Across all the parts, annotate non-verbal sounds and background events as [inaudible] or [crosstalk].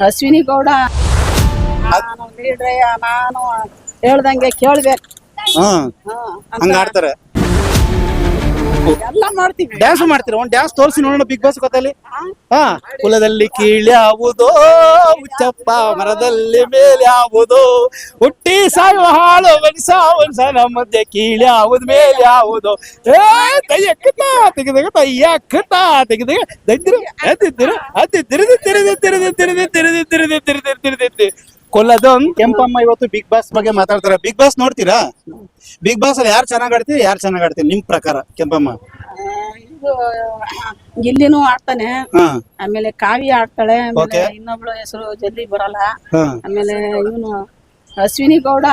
ಅಶ್ವಿನಿ ಗೌಡ ನಾನು ಲೀಡ್ರಯ್ಯ ನಾನು ಹೇಳ್ದಂಗೆ ಕೇಳ್ಬೇಕು. ಹ್ಮ್. ಹಂಗ ಆಡ್ತಾರೆ. ಎಲ್ಲ ಮಾಡ್ತೀವಿ. ಡ್ಯಾನ್ಸ್ ಮಾಡ್ತೀರಾ? ಒಂದ್ ಡ್ಯಾನ್ಸ್ ತೋರಿಸಿ ನೋಡೋಣ ಬಿಗ್ ಬಾಸ್ ಗೊತ್ತಲ್ಲಿ ಹಾ. ಕುಲದಲ್ಲಿ ಕೀಳ್ಯಾವುದೋ ಉಚ್ಚಪ್ಪ ಮರದಲ್ಲಿ ಮೇಲ್ಯಾವುದೋ ಹುಟ್ಟಿ ಸಾಯುವ ಹಾಳು ಮನುಷ್ಯ ನಮ್ಮ ಮಧ್ಯೆ ಕೀಳ್ಯಾವುದ್ ಮೇಲ್ಯಾವುದೋ ಏ ತಯ್ಯಕ್ಕತ ತೆಗೆದಾಗ ತಯ್ಯಕ್ಕತ ತೆಗೆದಾಗ ದದ್ದಿರು ಅದಿದ್ದಿರು ಅದಿದ್ದಿರಿದು ತಿರಿದು ತಿರಿದು ತಿರಿದು ತಿರುದಿ ತಿರಿದು ತಿರಿದು ತಿರಿದು. ಕೊಲ್ಲದೊಂದ್ ಕೆಂಪಮ್ಮ ಇವತ್ತು ಬಿಗ್ ಬಾಸ್ ಬಗ್ಗೆ ಮಾತಾಡ್ತಾರೆ. ಬಿಗ್ ಬಾಸ್ ನೋಡ್ತೀರಾ? ಬಿಗ್ ಬಾಸ್ ಅಲ್ಲಿ ಯಾರು ಚೆನ್ನಾಗ್ ಆಡ್ತೀರಿ? ಯಾರು ಚೆನ್ನಾಗ್ ಆಡ್ತೀರಿ? ನಿಮ್ ಪ್ರಕಾರ ಕೆಂಪಮ್ಮ? ಆ, ಇದು ಗಿಲ್ಲಿನೂ ಆಡ್ತಾನೆ. ಹಾ. ಆಮೇಲೆ ಕಾವಿ ಆಡ್ತಾಳೆ. ಆಮೇಲೆ Okay. ಇನ್ನೊಬ್ಳು ಹೆಸರು ಜಲ್ದಿ ಬರಲ್ಲ. ಹಾ. ಆಮೇಲೆ ಇವನು ಅಶ್ವಿನಿ ಗೌಡ.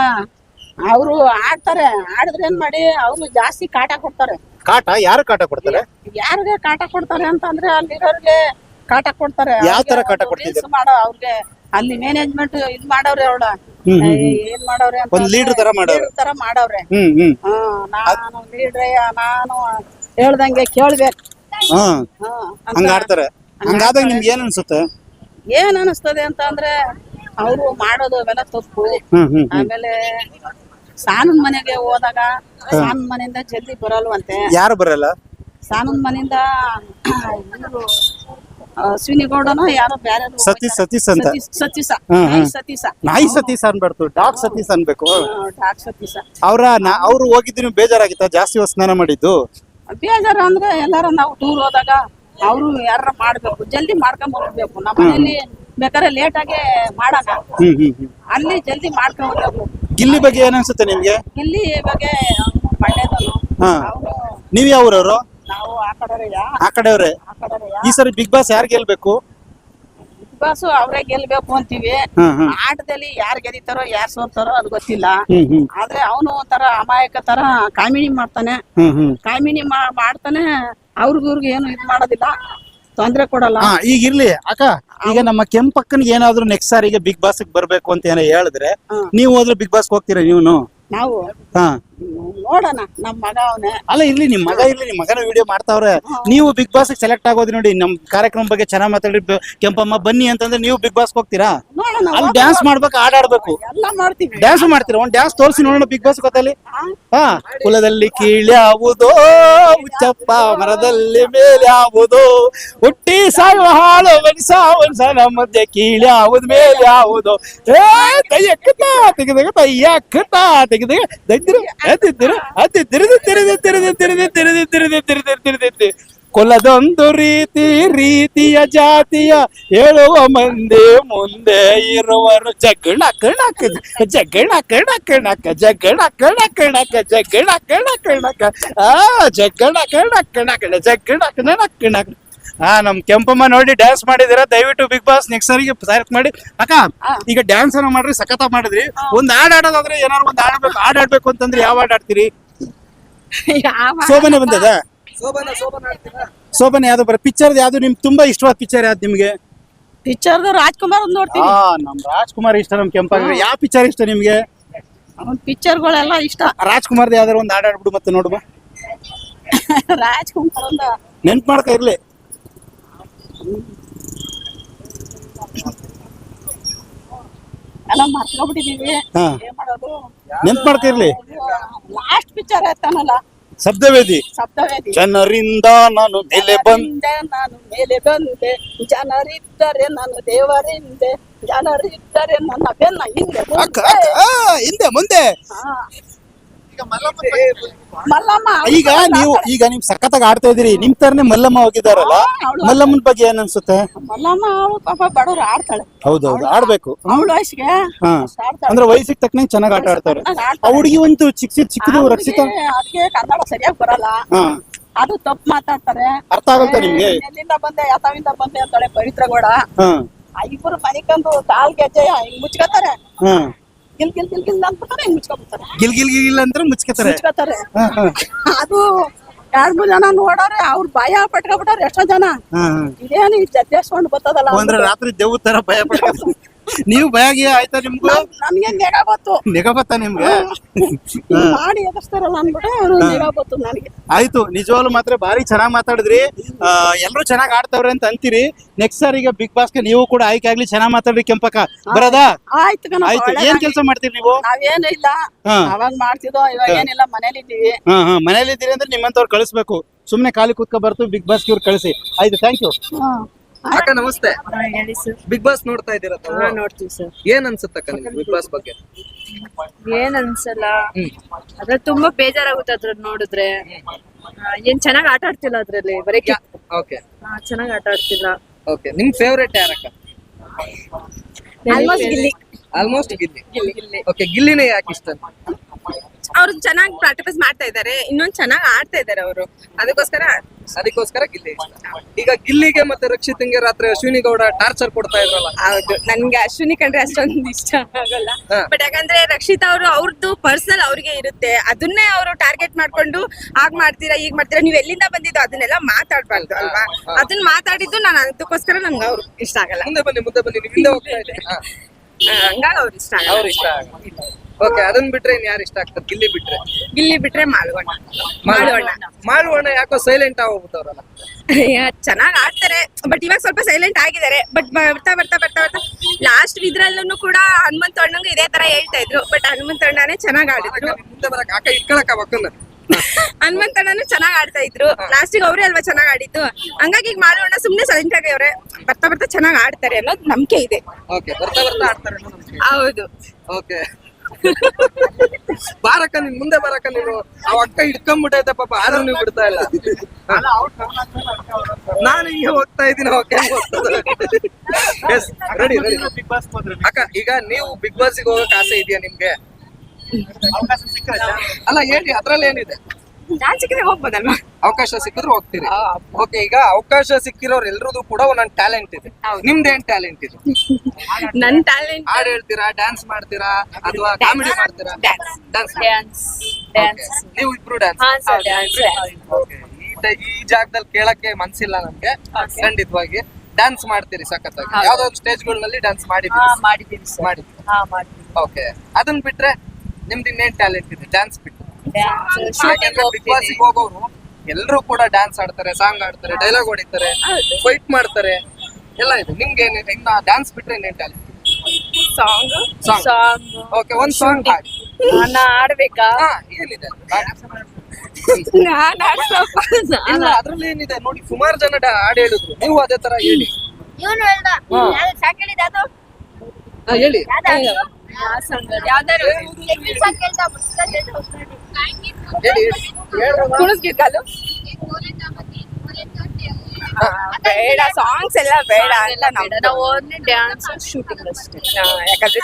ಅವರು ಆಡ್ತಾರೆ. ಆಡಿದ್ರೆ ಏನ್ ಮಾಡಿ ಅವ್ರು ಜಾಸ್ತಿ ಕಾಟ ಕೊಡ್ತಾರೆ. ಕಾಟ? ಯಾರು ಕಾಟ ಕೊಡ್ತಾರೆ? ಯಾರಿಗೆ ಕಾಟ ಕೊಡ್ತಾರೆ ಅಂತಂದ್ರೆ ಅಲ್ಲಿರೋರ್ಗೆ ಕಾಟ ಕೊಡ್ತಾರೆ. ಯಾವ ತರ ಕಾಟ ಕೊಡ್ತಿದ್ದಾರೆ? ಮಾಡೋ ಅವ್ರಿಗೆ ಅಲ್ಲಿ ಮ್ಯಾನೇಜ್ಮೆಂಟ್ ಇದು ಮಾಡವ್ರೆ ಅವಳ ಏನ್ ಮಾಡವ್ರೆ ಅಂತ ಒಂದ್ leader ತರ ಮಾಡವ್ರೆ. leader ತರ ಮಾಡವ್ರೆ. ಹ್ಮ್ ಹ್ಮ್. ಹಾ ನಾನು ಲೀಡ್ರ ನಾನು ಹೇಳ್ದಂಗೆ ಕೇಳ್ಬೇಕು. ಹಾ ಹಾ ಅಂತ ಹಂಗ ಆಡ್ತಾರೆ. ಹಂಗಾದಾಗ ನಿಮ್ಗೆ ಏನ್ ಅನ್ಸುತ್ತೆ? ಏನ್ ಅನಿಸ್ತದೆ ಅಂತ ಅಂದ್ರೆ ಅವರು ಮಾಡೋದು ಅವೆಲ್ಲ ತಪ್ಪು. ಹ್ಮ್ ಹ್ಮ್ ಆಮೇಲೆ ಸಾನನ್ ಮನೆಗೆ ಹೋದಾಗ ಸಾನನ್ ಮನೆಯಿಂದ ಜಲ್ದಿ ಬರಲ್ವಂತೆ. ಯಾರು ಬರಲ್ಲ? ಸಾನನ್ ಮನೆಯಿಂದ [clears throat] ಇವ್ರು, ಆ, ಅಶ್ವಿನಿ ಗೌಡನೋ ಯಾರೋ ಬೇರೆ ಸತೀಶ್ ಸತೀಶ್ ಅಂತ. ಸತೀಶ ಹ್ಮ್, ಹ್ಮ್. ಸತೀಶ. ನಾಯಿ ಸತೀಶ್ ಅನ್ಬಾರ್ದು ಡಾಗ್ ಸತೀಶ್ ಅನ್ಬೇಕು. ಡಾಕ್ ಸತೀಶ. ಅವ್ರ ಅವ್ರು ಹೋಗಿದ್ದು ನೀವು ಬೇಜಾರಾಗಿತ್ತ? ಜಾಸ್ತಿ ಹೊತ್ತು ಸ್ನಾನ ಮಾಡಿದ್ದು? ಬೇಜಾರು ಅಂದ್ರೆ ಎಲ್ಲಾರ ನಾವು ಟೂರ್ ಹೋದಾಗ ಅವರು ಯಾರ ಮಾಡ್ಬೇಕು. ಜಲ್ದಿ ಮಾಡ್ಕೊಂಡ್ ಬರ್ಬೇಕು ನಮ್ಮ ಮನೇಲಿ ಬೇಕಾದ್ರೆ ಲೇಟ್ ಆಗಿ ಹ್ಮ್ ಹ್ಮ್ ಹ್ಮ್. ಅಲ್ಲಿ ಜಲ್ದಿ ಮಾಡ್ಕೊಂಡ್ ಹೋಗ್ಬೇಕು. ಗಿಲ್ಲಿ ಬಗ್ಗೆ ಏನ್ ಅನ್ಸುತ್ತೆ ನಿಮ್ಗೆ? ಇಲ್ಲಿ ಬಗ್ಗೆ ಮಂಡ್ಯದನು ಹಾ. ಅವನು ನೀವ್ ಯಾವ್ರವ್ರು ನಾವು ಆ ಕಡೆಯ ಆ ಕಡೆಯವ್ರೆ ಈ ಸರಿ ಬಿಗ್ ಬಾಸ್ ಯಾರು ಗೆಲ್ಬೇಕು? ಬಿಗ್ ಬಾಸ್ ಅವರೇ ಗೆಲ್ಬೇಕು ಅಂತೀವಿ. ಆಟದಲ್ಲಿ ಯಾರು ಗೆದಿತಾರೋ ಯಾರು ಸೋತಾರೋ ಅದು ಗೊತ್ತಿಲ್ಲ. ಆದ್ರೆ ಅವನು ಒಂಥರ ಅಮಾಯಕ ತರ ಕಾಮಿನಿ ಮಾಡ್ತಾನೆ. ಕಾಮಿನಿ ಮಾಡ್ತಾನೆ ಅವ್ರಿಗಿವ್ರಿಗೆ ಏನು ಇದು ಮಾಡೋದಿಲ್ಲ. ತೊಂದ್ರೆ ಕೊಡಲ್ಲ. ಈಗ ಇರ್ಲಿ. ಅಕ್ಕ ಈಗ ನಮ್ಮ ಕೆಂಪಕ್ಕನಿಗೆ ಏನಾದ್ರು ನೆಕ್ಸ್ಟ್ ಸಾರಿಗೆ ಬಿಗ್ ಬಾಸ್ ಬರ್ಬೇಕು ಅಂತ ಏನೋ ಹೇಳಿದ್ರೆ. ನೀವು ಹೋದ್ರೆ ಬಿಗ್ ಬಾಸ್ ಹೋಗ್ತೀರಾ ನೀವು ನಾವು? ಹಾ. ನೋಡೋಣ ನಮ್ಮ ಮಗ ಅವನೇ. ಅಲ್ಲ ಇಲ್ಲಿ ನಿಮ್ಮ ಮಗ ಇರ್ಲಿ ನಿಮ್ಮ ಮಗನ ವಿಡಿಯೋ ಮಾಡ್ತಾವ್ರೆ. ನೀವು ಬಿಗ್ ಬಾಸ್ ಸೆಲೆಕ್ಟ್ ಆಗೋದು ನೋಡಿ ನಮ್ ಕಾರ್ಯಕ್ರಮ ಬಗ್ಗೆ ಚೆನ್ನಾಗ್ ಮಾತಾಡಿ ಬ- ಕೆಂಪಮ್ಮ ಬನ್ನಿ ಅಂತಂದ್ರೆ ನೀವು ಬಿಗ್ ಬಾಸ್ ಹೋಗ್ತೀರಾ? ನೋಡೋಣ ಅಲ್ಲಿ ಡ್ಯಾನ್ಸ್ ಮಾಡ್ಬೇಕು ಆಡ್ಬೇಕು ಎಲ್ಲ ಮಾಡ್ತೀವಿ. ಡ್ಯಾನ್ಸ್ ಮಾಡ್ತೀರಾ? ಒಂದ್ ಡ್ಯಾನ್ಸ್ ತೋರಿಸಿ ನೋಡೋಣ ಬಿಗ್ ಬಾಸ್ ಗೊತ್ತಲ್ಲಿ? ಹಾ. ಕುಲದಲ್ಲಿ ಕೀಳ್ಯಾವುದೋ ಉಚ್ಚಪ್ಪ ಮರದಲ್ಲಿ ಮೇಲ್ಯಾವುದೋ ಹುಟ್ಟಿ ಸಾಯುವ ಹಾಳು ಮನುಷ್ಯ ಮನುಷ್ಯನ ಮಧ್ಯೆ ಕೀಳ್ಯಾವುದ್ ಮೇಲ್ಯಾವುದೋ. ಏ ತಯ್ಯಕ್ಕತ ತೆಗೆದಾಗ ತಯ್ಯಕ್ಕತ ತೆಗೆದಾಗ ದದ್ದಿರು ಅದಿದ್ದಿರು ಅದಿದ್ದಿರಿದು ತಿರಿದು ತಿರಿದು ತಿರಿದು ತಿರಿದು ತಿರಿದು ತಿರಿದು ತಿರಿದು ಕೊಲದೊಂದು ರೀತಿ ರೀತಿಯ ಜಾತಿಯ ಹೇಳುವ ಮಂದಿ ಮುಂದೆ ಇರುವರು ಜಗಳ ಕಣಕ ಜಗಳ ಕಣ ಕಣಕ ಜಗಳ ಕಣ ಕಣಕ ಜಗಳ ಕಣ ಕಣಕ ಆ ಜಗಳ ಕಣ ಕಣಕ ಜಗಳ ಕಣ ಕಣಕ ಹಾ ನಮ್ ಕೆಂಪಮ್ಮ ನೋಡಿ ಡ್ಯಾನ್ಸ್ ಮಾಡಿದಿರ ದಯವಿಟ್ಟು ಬಿಗ್ ಬಾಸ್ ನೆಕ್ಸ್ಟ್ ಸರಿಗೆ ಸೆಲೆಕ್ಟ್ ಮಾಡಿ. ಅಕ್ಕ ಈಗ ಡ್ಯಾನ್ಸ್ ಏನೋ ಮಾಡ್ರಿ ಸಖತ ಮಾಡಿದ್ರಿ. ಒಂದ್ ಹಾಡ್ ಆಡೋದಾದ್ರೆ ಏನಾರು ಒಂದ್ ಆಡ್ಬೇಕು ಹಾಡ್ ಆಡ್ಬೇಕು ಅಂತಂದ್ರೆ ಯಾವ ಹಾಡ್ ಆಡ್ತೀರಿ ಯಾವ ಶೋಭನೆ ಬಂದದ? ಶೋಭನೆ ಯಾವ್ದು ಬರ ಪಿಕ್ಚರ್ ಯಾವ್ದು ನಿಮ್ ತುಂಬಾ ಇಷ್ಟವಾದ ಪಿಕ್ಚರ್ ಯಾವ್ದು ನಿಮ್ಗೆ? ಪಿಕ್ಚರ್ ರಾಜ್ಕುಮಾರ್ ಒಂದ್ ನೋಡ್ತೀನಿ. ನಮ್ ರಾಜ್ಕುಮಾರ್ ಇಷ್ಟ ನಮ್ ಕೆಂಪ ಯಾವ ಪಿಕ್ಚರ್ ಇಷ್ಟ ನಿಮ್ಗೆ? ಅವನ್ ಪಿಕ್ಚರ್ಗಳೆಲ್ಲ ಇಷ್ಟ. ರಾಜ್ಕುಮಾರ್ದು ಯಾವ್ದಾರು ಒಂದ್ ಹಾಡ್ ಆಡ್ಬಿಡು ಮತ್ತೆ ನೋಡುವ. ರಾಜ್ಕುಮಾರ್ ಒಂದ. ನೆನ್ಪ್ ಮಾಡ್ತಾ ಇರ್ಲಿ. ಎಲ್ಲ ಮರ್ತ್ಕೊಬಿಟ್ಟಿದೀವಿ. ಹಾ. ಏನ್ ಮಾಡೋದು? ನೆನ್ಪ್ ಮಾಡ್ಕ ಇರ್ಲಿ ಲಾಸ್ಟ್ ಪಿಕ್ಚರ್ ಆಯ್ತಾನಲ್ಲ. ಶಬ್ದವೇದಿ. ಶಬ್ದವೇದಿ. ಜನರಿಂದ ನಾನು ಮೇಲೆ ಬಂದೆ. ಜನರಿಂದ ನಾನು ಮೇಲೆ ಬಂದೆ. ಜನರಿದ್ದರೆ ನಾನು ದೇವರಿಂದೆ. ಜನರಿದ್ದರೆ ನನ್ನ ಬೆನ್ನ ಹಿಂದೆ ಮುಂದೆ. ಅಕ್ಕ ಅಕ್ಕ ಆ, ಹಿಂದೆ ಮುಂದೆ. ಹಾ. ಮಲ್ಲಮ್ಮ ಈಗ ನೀವು ಈಗ ನಿಮ್ ಸಖತ್ತಾಗಿ ಆಡ್ತಾ ಇದೀರಿ ನಿಮ್ ತರನೇ ಮಲ್ಲಮ್ಮ ಹೋಗಿದಾರಲ್ಲ ಅವ್ಳು- ಮಲ್ಲಮ್ಮನ ಬಗ್ಗೆ ಏನ್ ಅನ್ಸುತ್ತೆ? ಮಲ್ಲಮ್ಮ ಅವಳು ಪಾಪ ಬಡವ್ರು ಆಡ್ತಾಳೆ. ಹೌದೌದು ಆಡ್ಬೇಕು. ಅವಳ ವಯಸ್ಸಿಗೆ ಅಂದ್ರೆ ವಯಸ್ಸಿಗೆ ತಕ್ಕನಂಗೆ ಚೆನ್ನಾಗಿ ಆಟ ಆಡ್ತಾರೆ. ಆ ಹುಡುಗಿ ಒಂದು ಚಿಕ್ಕ ಚಿಕ್ಕದು ರಕ್ಷಿತ? ಅದಕ್ಕೆ ಕನ್ನಡ ಸರಿಯಾಗಿ ಬರಲ್ಲ. ಹಾ. ಅದು ತಪ್ಪು ಮಾತಾಡ್ತಾರೆ. ಅರ್ಥ ಆಗುತ್ತೆ ನಿಮ್ಗೆ? ಎಲ್ಲಿಂದ ಬಂದೆ ಯಾತಾವಿಂದ ಬಂದೆ ಅಂತಾಳೆ ಪವಿತ್ರಗೌಡ ಹಾ. ಆ ಇಬ್ಬರು ಮನಿಕಂದು ಕಾಲ್ ಗೆಜ್ಜೆ ಹಿಂಗ್ ಮುಚ್ಕೋತಾರೆ. ಗಿಲ್ ಗಿಲ್ ಗಿಲ್ ಗಿಲ್ ಅಂದ್ಬಿಡ್ತಾರೆ ಹಿಂಗ್ ಮುಚ್ಕೊಬಿಡ್ತಾರೆ ಗಿಲ್ ಗಿಲ್ ಗಿಲ್ ಅಂತ ಮುಚ್ಕೋತಾರೆ. ಅದು ಎರಡ್ ಮೂರ್ ಜನ ನೋಡೋರೆ ಅವ್ರ ಭಯ ಪಟ್ಕೊಬಿಟ್ಟಾರ ಎಷ್ಟೋ ಜನ. ಇದೇನು ಜದ್ದೇಸ್ಕೊಂಡು ಬರ್ತದಲ್ಲ ಅಂದ್ರೆ ರಾತ್ರಿ ದೇವ್ ತರ ಭಯ ಪಡ್ತಾರೆ ನೀವು ಭಯ ಆಯ್ತಾ ನಿಮ್ಗೂ? ನನ್ಗೆ ನೆಗ ಗೊತ್ತು ನೆಗ ಬತ್ತ ನಿಮ್ಗೆ? ಹಿಂಗ್ ಮಾಡಿ ಎದುರಿಸ್ತಾರಲ್ಲ ಅನ್ಬಿಟ್ಟು ಅವ್ರು ನೆಗ ಗೊತ್ತು ನನಗೆ. ಆಯ್ತು ನಿಜವಾಗ್ಲು ಮಾತ್ರ ಬಾರಿ ಚೆನ್ನಾಗಿ ಮಾತಾಡಿದ್ರಿ. ಎಲ್ಲರೂ ಚೆನ್ನಾಗಿ ಆಡ್ತಾವ್ರೆ ಅಂತ ಅಂತೀರಿ. ನೆಕ್ಸ್ಟ್ ಸಾರಿ ಈಗ ಬಿಗ್ ಬಾಸ್ಗೆ ನೀವು ಕೂಡ ಆಯ್ಕೆ ಆಗ್ಲಿ ಚೆನ್ನಾಗ್ ಮಾತಾಡ್ರಿ ಕೆಂಪಕ್ಕ. ಬರೋದಾ ಆಯ್ತು ಕಣ ಆಯ್ತು. ಏನ್ ಕೆಲಸ ಮಾಡ್ತೀರಿ ನೀವು? ನಾವೇನು ಇಲ್ಲ. ಹಾ. ಅವಾಗ ಮಾಡ್ತಿದ್ದೋ ಇವಾಗ ಏನಿಲ್ಲ ಮನೇಲಿ ಇದ್ದೀವಿ. ಹಾ ಹಾ. ಮನೇಲಿ ಇದ್ದೀರಿ ಅಂದ್ರೆ ನಿಮ್ಮಂತವ್ರು ಕಳಿಸ್ಬೇಕು. ಸುಮ್ನೆ ಖಾಲಿ ಕೂತ್ಕೊ ಬರ್ತು ಬಿಗ್ ಬಾಸ್ ಇವ್ರು ಕಳಿಸಿ. ಆಯ್ತು ಥ್ಯಾಂಕ್ ಯು. ಅಕ್ಕ ನಮಸ್ತೆ. ಹೇಳಿ ಸರ್ ಬಿಗ್ ಬಾಸ್ ನೋಡ್ತಾ ಇದ್ದೀರಾ ತಾವು? ಹಾ ನೋಡ್ತೀವಿ ಸರ್ ಏನ್ ಅನ್ಸುತ್ತಕ್ಕ ನಿಮ್ಗೆ ಬಿಗ್ ಬಾಸ್ ಬಗ್ಗೆ? ಏನ್ ಅನ್ಸಲ್ಲ. ಅದ್ರ ತುಂಬಾ ಬೇಜಾರಾಗುತ್ತೆ ಅದ್ರ ನೋಡಿದ್ರೆ. ಆ, ಏನ್ ಚೆನ್ನಾಗ್ ಆಟ ಆಡ್ತಿಲ್ಲ ಅದ್ರಲ್ಲಿ ಬರೀ ಓಕೆ. ಚೆನ್ನಾಗ್ ಆಟ ಆಡ್ತಿಲ್ಲ. ಓಕೆ ನಿಮ್ favourite ಯಾರಕ್ಕ almost Gilli. Almost Gilli. Okay ಗಿಲ್ಲಿನೇ ಯಾಕೆ ಇಷ್ಟ? ಅವ್ರು ಚೆನ್ನಾಗಿ ಪ್ರಾಕ್ಟಿಸ್ ಮಾಡ್ತಾ ಇದ್ದಾರೆ ಇನ್ನೊಂದ್ ಚೆನ್ನಾಗಿ ಆಡ್ತಾ ಇದ್ದಾರೆ ಅವರು. ಅದಕ್ಕೋಸ್ಕರ ಅದಕ್ಕೋಸ್ಕರ ಗಿಲ್ಲಿ. ಈಗ ಗಿಲ್ಲಿಗೆ ಮತ್ತೆ ರಕ್ಷಿತ್ಗೆ ರಾತ್ರಿ ಅಶ್ವಿನಿ ಗೌಡ ಟಾರ್ಚರ್ ಕೊಡ್ತಾ ಇದ್ರಲ್ಲ. ಹೌದು ನನ್ಗೆ ಅಶ್ವಿನಿ ಕಂಡ್ರೆ ಅಷ್ಟೊಂದು ಇಷ್ಟ ಆಗಲ್ಲ. ಬಟ್ ಯಾಕಂದ್ರೆ ರಕ್ಷಿತ್ ಅವರು ಅವ್ರದ್ದು ಪರ್ಸನಲ್ ಅವ್ರಿಗೆ ಇರುತ್ತೆ. ಅದನ್ನೇ ಅವರು ಟಾರ್ಗೆಟ್ ಮಾಡ್ಕೊಂಡು ಆಗ್ ಮಾಡ್ತೀರಾ ಈಗ ಮಾಡ್ತೀರಾ ನೀವ್ ಎಲ್ಲಿಂದ ಬಂದಿದ್ದು ಅದನ್ನೆಲ್ಲ ಮಾತಾಡ್ಬಾರ್ದು ಅಲ್ವಾ? ಅದನ್ನ ಮಾತಾಡಿದ್ದು ನಾನು ಅದಕ್ಕೋಸ್ಕರ ನನ್ಗೆ ಅವ್ರು ಇಷ್ಟ ಆಗಲ್ಲ. ಮುಂದೆ ಬನ್ನಿ ಮುಂದೆ ಬನ್ನಿ ನೀವು ಹಿಂದೆ ಹೋಗ್ತಾ ಇದೆ ಹಂಗಾಗಿ ಅವ್ರು ಇಷ್ಟ ಆಗಲ್ಲ. ಅವ್ರು ಇಷ್ಟ ಓಕೆ ಅದನ್ನ ಬಿಟ್ರೆ ಇನ್ ಯಾರು ಇಷ್ಟ ಆಗ್ತದೆ? ಗಿಲ್ಲಿ ಬಿಟ್ರೆ? ಗಿಲ್ಲಿ ಬಿಟ್ರೆ ಮಾಲ್ವಣ್ಣ. ಮಾಲ್ವಣ್ಣ. ಮಾಲ್ವಣ್ಣ ಯಾಕೋ ಸೈಲೆಂಟ್ ಆಗೋಗ್ಬಿಟ್ಟವ್ರಲ್ಲ ಚೆನ್ನಾಗ್ ಆಡ್ತಾರೆ. ಬಟ್ ಇವಾಗ ಸ್ವಲ್ಪ ಸೈಲೆಂಟ್ ಆಗಿದ್ದಾರೆ. ಬಟ್ ಬರ್ತಾ ಬರ್ತಾ ಬರ್ತಾ ಬರ್ತಾ. ಲಾಸ್ಟ್ ಇದ್ರಲ್ಲೂ ಕೂಡ ಹನುಮಂತ ಅಣ್ಣಂಗೆ ಇದೇ ತರ ಹೇಳ್ತಾ ಇದ್ರು. ಬಟ್ ಹನುಮಂತ ಅಣ್ಣನೇ ಚೆನ್ನಾಗ್ ಆಡಿದ್ರು. ಮಕ್ಕನ್ನ ಹನುಮಂತ ಅಣ್ಣನು ಚೆನ್ನಾಗ್ ಆಡ್ತಾ ಇದ್ರು. ಲಾಸ್ಟಿಗೆ ಅವ್ರೆ ಅಲ್ವಾ ಚೆನ್ನಾಗ್ ಆಡಿದ್ದು? ಹಂಗಾಗಿ ಈಗ ಮಾಡು ಸುಮ್ನೆ ಸೈಲೆಂಟ್ ಆಗಿವ್ರೆ ಬರ್ತಾ ಬರ್ತಾ ಚೆನ್ನಾಗ್ ಆಡ್ತಾರೆ ಅನ್ನೋದು ನಂಬಿಕೆ ಇದೆ. ಓಕೆ ಬರ್ತಾ ಬರ್ತಾ ಆಡ್ತಾರೆ. ಹೌದು. ಓಕೆ [laughs] ಬಾರಕ್ಕ ನೀನ್ ಮುಂದೆ ಬಾರಕ್ಕ ನೀನು. ಆ ಅಕ್ಕ ಹಿಡ್ಕೊಂಡ್ಬಿಟ್ಟೈತೆ ಪಾಪ ಆದ್ರೂ ನೀವು ಬಿಡ್ತಾ ಇಲ್ಲ. ನಾನು ಹಿಂಗೆ ಹೋಗ್ತಾ ಇದ್ದೀನಿ okay ready ready Big Boss ಅಕ್ಕ ಈಗ ನೀವು ಬಿಗ್ ಬಾಸ್ ಹೋಗಕ್ ಆಸೆ ಇದೆಯಾ ನಿಮ್ಗೆ? ಅಲ್ಲ ಹೇಳಿ ಅದ್ರಲ್ಲಿ ಏನಿದೆ ನಾನ್ ಸಿಕ್ಕಿದ್ರೆ ಹೋಗ್ಬೋದಲ್ವಾ? ಅವಕಾಶ ಸಿಕ್ಕಿದ್ರೆ ಹೋಗ್ತೀರಿ. ಓಕೆ ಈಗ ಅವಕಾಶ ಸಿಕ್ಕಿರೋರ್ ಎಲ್ರದ್ದು ಕೂಡ ಒಂದೊಂದು ಟ್ಯಾಲೆಂಟ್ ಇದೆ. ನಿಮ್ದೇನ್ ಟ್ಯಾಲೆಂಟ್ ಇದೆ? ನನ್ ಟ್ಯಾಲೆಂಟ್ ಹಾಡ್ ಹೇಳ್ತೀರಾ ಡ್ಯಾನ್ಸ್ ಮಾಡ್ತೀರಾ ಅಥವಾ ಕಾಮಿಡಿ ಮಾಡ್ತೀರಾ? ಡ್ಯಾನ್ಸ್ ಡ್ಯಾನ್ಸ್ ಡ್ಯಾನ್ಸ್ ನೀವು ಇಬ್ರು ಡ್ಯಾನ್ಸ್ ಈ ಟ- ಈ ಜಾಗದಲ್ಲಿ ಕೇಳಕ್ಕೆ ಮನ್ಸಿಲ್ಲ ನಮ್ಗೆ. ಖಂಡಿತವಾಗಿ. ಡ್ಯಾನ್ಸ್ ಮಾಡ್ತೀರಿ ಸಖತ್ತಾಗಿ. ಯಾವ್ದೋ ಒಂದು ಸ್ಟೇಜ್ಗಳಲ್ಲಿ ಡ್ಯಾನ್ಸ್ ಮಾಡಿದೀವಿ ಮಾಡಿದೀವಿ ಓಕೆ ಅದನ್ನ ಬಿಟ್ರೆ ನಿಮ್ದು ಇನ್ನೇನ್ ಟ್ಯಾಲೆಂಟ್ ಇದೆ? ಡ್ಯಾನ್ಸ್ ಬಿಟ್ಟು. ಡ್ಯಾನ್ಸ್ ಶೂಟಿಂಗ್ ಬಿಗ್ ಬಾಸ್ ಹೋಗ್ತೀವಿ ಹೋಗೋರು ಎಲ್ಲರೂ ಕೂಡ ಡ್ಯಾನ್ಸ್ ಆಡ್ತಾರೆ ಸಾಂಗ್ ಆಡ್ತಾರೆ ಡೈಲಾಗ್ ಹೊಡಿತಾರೆ ಫೈಟ್ ಮಾಡ್ತಾರೆ ಎಲ್ಲ ಇದೆ ನಿಮ್ಗೆ ಏನಿದೆ ಇನ್ನ ಡ್ಯಾನ್ಸ್ ಬಿಟ್ರೆ ಇನ್ನೇನ್ talent song song song okay ಒಂದ್ ಸಾಂಗ್ ಹಾಡಿ ನಾನ ಆಡ್ಬೇಕಾ ಹಾ ಏನಿದೆ ನಾನ್ ಆಡ್ಸಪ್ಪ ಇಲ್ಲ ಅದ್ರಲ್ಲಿ ಏನಿದೆ ನೋಡಿ ಸುಮಾರು ಜನ ಡ- ಹಾಡ್ ಹೇಳಿದ್ರು ನೀವು ಅದೇ ತರ ಹೇಳಿ ಇವನು ಹೇಳ್ದ ಸಾಕ್ ಹೇಳಿದ ಅದು ಹಾ, ಹೇಳಿ ಯಾವ್ದಾರು ಟೆಕ್ನಿಕ್ ಸಾಕ್ ಹೇಳ್ದ ಪುಸ್ತಕ ಹೇಳ್ದ ಹೊಸ್ದಾಗಿ. ಹೇಳಿ ಬೇಡ ಸಾಂಗ್ಸ್ ಎಲ್ಲ ಬೇಡ ಅಂತ ನಮ್ದು. ನಾವು ಓನ್ಲಿ ಡ್ಯಾನ್ಸ್ ಶೂಟಿಂಗ್ ಅಷ್ಟೇ. ಯಾಕಂದ್ರೆ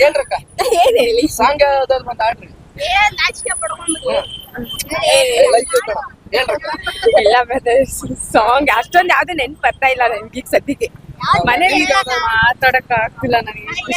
ಹೇಳ್ರಕ್ಕ. ಏನ್ ಹೇಳಿ? ಸಾಂಗ್ ಮತ್ತೆ ಆಡ್ರಿ ನಾಚಿಕೆ ಪಡ್ಕೊಂಡು ಸಾಂಗ್ ಅಷ್ಟೊಂದು ಯಾವ್ದು ನೆನ್ಪು ಬರ್ತಾ ಇಲ್ಲ ನನ್ಗೆ ಈಗ ಸದ್ಯಕ್ಕೆ. ಮನೇಲಿ ಮಾತಾಡಕ್ ಆಗ್ತಿಲ್ಲ ನನಗೆ.